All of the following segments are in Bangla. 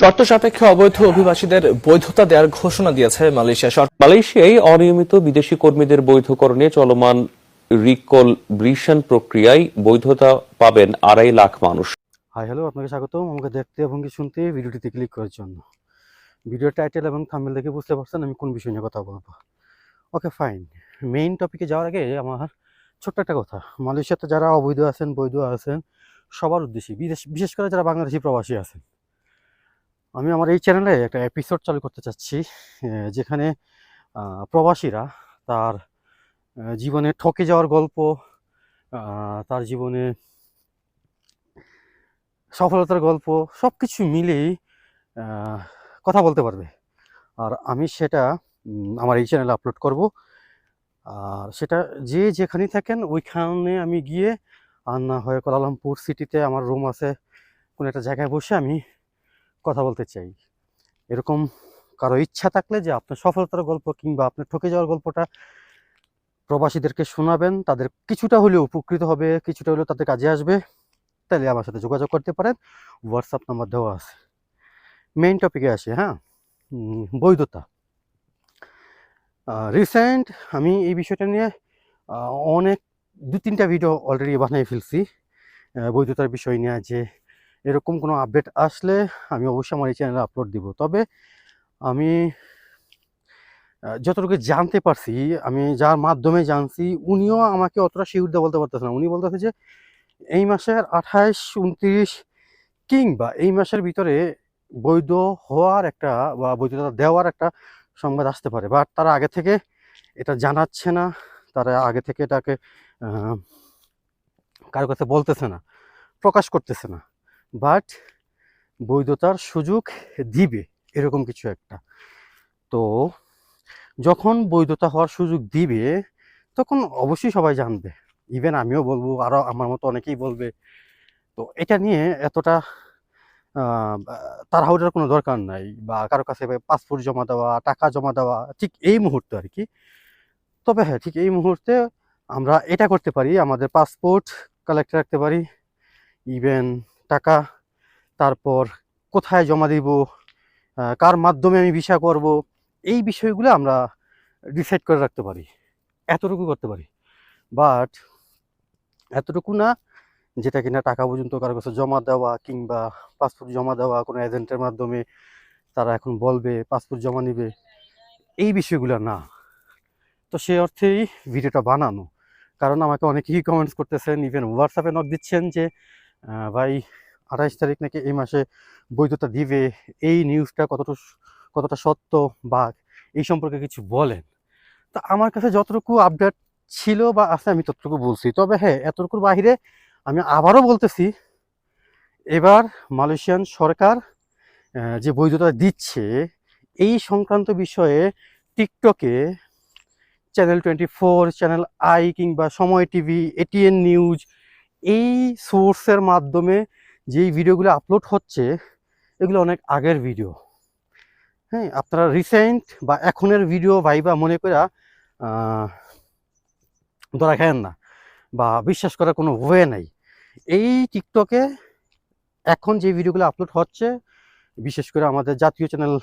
শর্ত সাপেক্ষে অবৈধ অভিবাসীদের বৈধতা দেওয়ার ঘোষণা দিয়েছে মালয়েশিয়া সরকার। মালয়েশিয়ায় অনিয়মিত বিদেশি কর্মীদের বৈধকরণে চলমান রিকলব্রিশন প্রক্রিয়ায় বৈধতা পাবেন আড়াই লাখ মানুষ। হাই হ্যালো আপনাকে স্বাগতম। আমাকে দেখতে এবং কি শুনতে ভিডিওটিতে ক্লিক করার জন্য। ভিডিও টাইটেল এবং থাম্বনেল দেখে বুঝতে পারছেন আমি কোন বিষয় নিয়ে কথা বলব। ওকে ফাইন মেইন টপিকে যাওয়ার আগে আমার ছোট্ট একটা কথা। মালয়েশিয়াতে যারা অবৈধ আছেন বৈধ আছেন সবার উদ্দেশ্যে বিদেশ বিশেষ করে যারা বাংলাদেশি প্রবাসী আছেন আমি আমার এই চ্যানেলে একটা এপিসোড চালু করতে চাচ্ছি যেখানে প্রবাসীরা তার জীবনে ঠকে যাওয়ার গল্প তার জীবনে সফলতার গল্প সব কিছু মিলেই কথা বলতে পারবে। আর আমি সেটা আমার এই চ্যানেলে আপলোড করব। আর সেটা যে যেখানেই থাকেন, ওইখানে আমি গিয়ে আর না হয় কোলালামপুর সিটিতে আমার রুম আছে, কোনো একটা জায়গায় বসে আমি কথা বলতে চাই। এরকম কারও ইচ্ছা থাকলে যে আপনার সফলতার গল্প কিংবা আপনার ঠকে যাওয়ার গল্পটা প্রবাসীদেরকে শোনাবেন, তাদের কিছুটা হলেও উপকৃত হবে, কিছুটা হলেও তাদের কাজে আসবে, তাহলে আমার সাথে যোগাযোগ করতে পারেন। হোয়াটসঅ্যাপ নাম্বার দেওয়া আছে। মেইন টপিকে আসি হ্যাঁ? বৈধতা। রিসেন্ট আমি এই বিষয়টা নিয়ে অনেক দু তিনটা ভিডিও অলরেডি বানিয়ে ফেলছি বৈধতার বিষয় নিয়ে যে এরকম কোনো আপডেট আসলে আমি অবশ্যই আমার এই চ্যানেলে আপলোড দিব। তবে আমি যতটুকু জানতে পারছি, আমি যার মাধ্যমে জানছি, উনিও আমাকে অতটা শিউর দিয়ে বলতে পারতেছে না। উনি বলতেছে যে, এই মাসের আঠাইশ, উনত্রিশ কিংবা এই মাসের ভিতরে বৈধ হওয়ার একটা বা বৈধতা দেওয়ার একটা সংবাদ আসতে পারে। বাট তারা আগে থেকে এটা জানাচ্ছে না। তারা আগে থেকে এটাকে কারও কাছে বলতেছে না, প্রকাশ করতেছে না। বাট বৈধতার সুযোগ দিবে, এরকম কিছু একটা। তো যখন বৈধতা হওয়ার সুযোগ দিবে, তখন অবশ্যই সবাই জানবে। ইভেন আমিও বলব আরও আমার মতো অনেকেই বলবে। তো এটা নিয়ে এতটা তাড়াহুড়োর কোনো দরকার নাই বা কারও কাছে পাসপোর্ট জমা দেওয়া, টাকা জমা দেওয়া, ঠিক এই মুহূর্তে আর কি। তবে হ্যাঁ ঠিক এই মুহূর্তে আমরা এটা করতে পারি, আমাদের পাসপোর্ট কালেক্ট রাখতে পারি। ইভেন টাকা, তারপর কোথায় জমা দিব কার মাধ্যমে আমি ভিসা করব, এই বিষয়গুলো আমরা ডিসাইড করে রাখতে পারি, এতটুকু করতে পারি। বাট এতটুকু না, যেটা কিনা টাকা পর্যন্ত কারও কাছে জমা দেওয়া কিংবা পাসপোর্ট জমা দেওয়া কোনো এজেন্টের মাধ্যমে তারা এখন বলবে পাসপোর্ট জমা নিবে, এই বিষয়গুলো না। তো সেই অর্থেই ভিডিওটা বানানো। কারণ আমাকে অনেকেই কমেন্টস করতেছেন ইভেন হোয়াটসঅ্যাপে নক দিচ্ছেন যে ভাই আঠাইশ তারিখ নাকি এই মাসে বৈধতা দিবে, এই নিউজটা কতটা কতটা সত্য বা এই সম্পর্কে কিছু বলেন। তা আমার কাছে যতটুকু আপডেট ছিল বা আছে আমি ততটুকু বলছি। তবে হ্যাঁ এতটুকুর বাইরে আমি আবারও বলতেছি, এবার মালয়েশিয়ান সরকার যে বৈধতা দিচ্ছে, এই সংক্রান্ত বিষয়ে টিকটকে channel twenty four channel I কিংবা সময় টিভি এটিএন নিউজ এই সোর্সের মাধ্যমে যেই ভিডিওগুলো আপলোড হচ্ছে, এগুলো অনেক আগের ভিডিও হ্যাঁ আপনারা রিসেন্ট বা এখনের ভিডিও ভাইবা মনে করা ধরা খায়েন না বা বিশ্বাস করার কোনো ওয়ে নাই। এই টিকটকে এখন যে ভিডিওগুলো আপলোড হচ্ছে, বিশেষ করে আমাদের জাতীয় চ্যানেল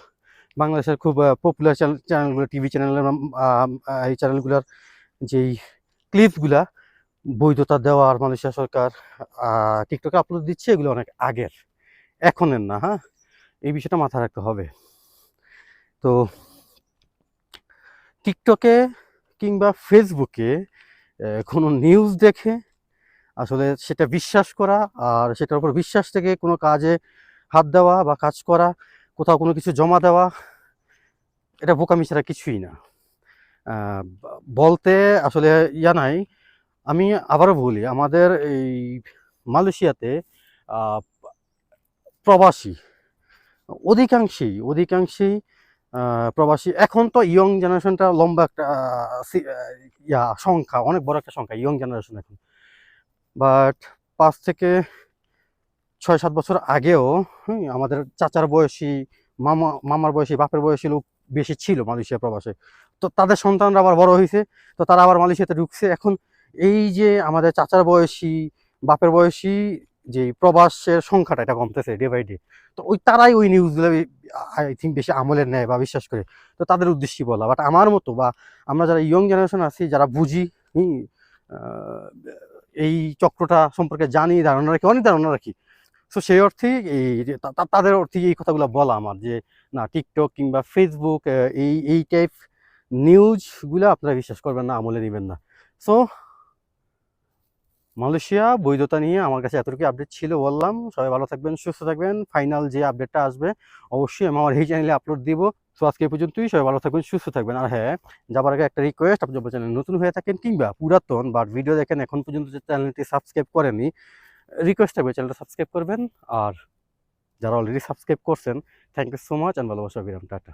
বাংলাদেশের খুব পপুলার চ্যানেল চ্যানেলগুলো টিভি চ্যানেলের এই চ্যানেলগুলোর যেই ক্লিপগুলা বৈধতা দেওয়ার মালয়েশিয়া সরকার টিকটকে আপলোড দিচ্ছে, এগুলো অনেক আগের। এখনের না হ্যাঁ? এই বিষয়টা মাথায় রাখতে হবে। তো টিকটকে কিংবা ফেসবুকে কোনো নিউজ দেখে আসলে সেটা বিশ্বাস করা আর সেটার উপর বিশ্বাস থেকে কোনো কাজে হাত দেওয়া বা কাজ করা, কোথাও কোনো কিছু জমা দেওয়া, এটা বোকামি ছাড়া কিছুই না। বলতে আসলে ইয়া নাই আমি আবারও বলি, আমাদের এই মালয়েশিয়াতে প্রবাসী, অধিকাংশই অধিকাংশই প্রবাসী, এখন তো ইয়ং জেনারেশনটা লম্বা একটা ইয়া, সংখ্যা, অনেক বড় একটা সংখ্যা ইয়ং জেনারেশন এখন। বাট পাঁচ থেকে ছয়, সাত বছর আগেও আমাদের চাচার বয়সী, মামা, মামার বয়সী, বাপের বয়সী লোক বেশি ছিল মালয়েশিয়া প্রবাসে। তো তাদের সন্তানরা আবার বড় হয়েছে তো তারা আবার মালয়েশিয়াতে ঢুকছে। এখন এই যে আমাদের চাচার বয়সী, বাপের বয়সী যে প্রবাসের সংখ্যাটা এটা কমতেছে ডে বাই ডে তো ওই তারাই ওই নিউজগুলো আই থিঙ্ক বেশি আমলের নেয় বা বিশ্বাস করে। তো তাদের উদ্দেশ্যই বলা। বাট আমার মতো বা আমরা যারা ইয়ং জেনারেশন আছি, যারা বুঝি এই চক্রটা সম্পর্কে জানি, ধারণা রাখি, অনেক ধারণা রাখি। সো সেই অর্থেই এই তাদের অর্থে এই কথাগুলো বলা আমার যে, না টিকটক কিংবা ফেসবুক এই এই টাইপ নিউজগুলো আপনারা বিশ্বাস করবেন না, আমলে নেবেন না। সো মালয়েশিয়া, বৈধতা নিয়ে আমার কাছে এতটুকু আপডেট ছিল, বললাম। সবাই ভালো থাকবেন, সুস্থ থাকবেন। ফাইনাল যে আপডেটটা আসবে, অবশ্যই আমি আমার এই চ্যানেলে আপলোড দিব। সো আজকে পর্যন্তই, সবাই ভালো থাকবেন, সুস্থ থাকবেন। আর হ্যাঁ যাবার আগে একটা রিকোয়েস্ট আপনি যদি চ্যানেল নতুন হয়ে থাকেন কিংবা পুরাতন বাট ভিডিও দেখেন, এখন পর্যন্ত যে চ্যানেলটি সাবস্ক্রাইব করেনি রিকোয়েস্ট থাকবে চ্যানেলটা সাবস্ক্রাইব করবেন। আর যারা অলরেডি সাবস্ক্রাইব করছেন thank you so much and ভালোবাসা বিরাম টাটা।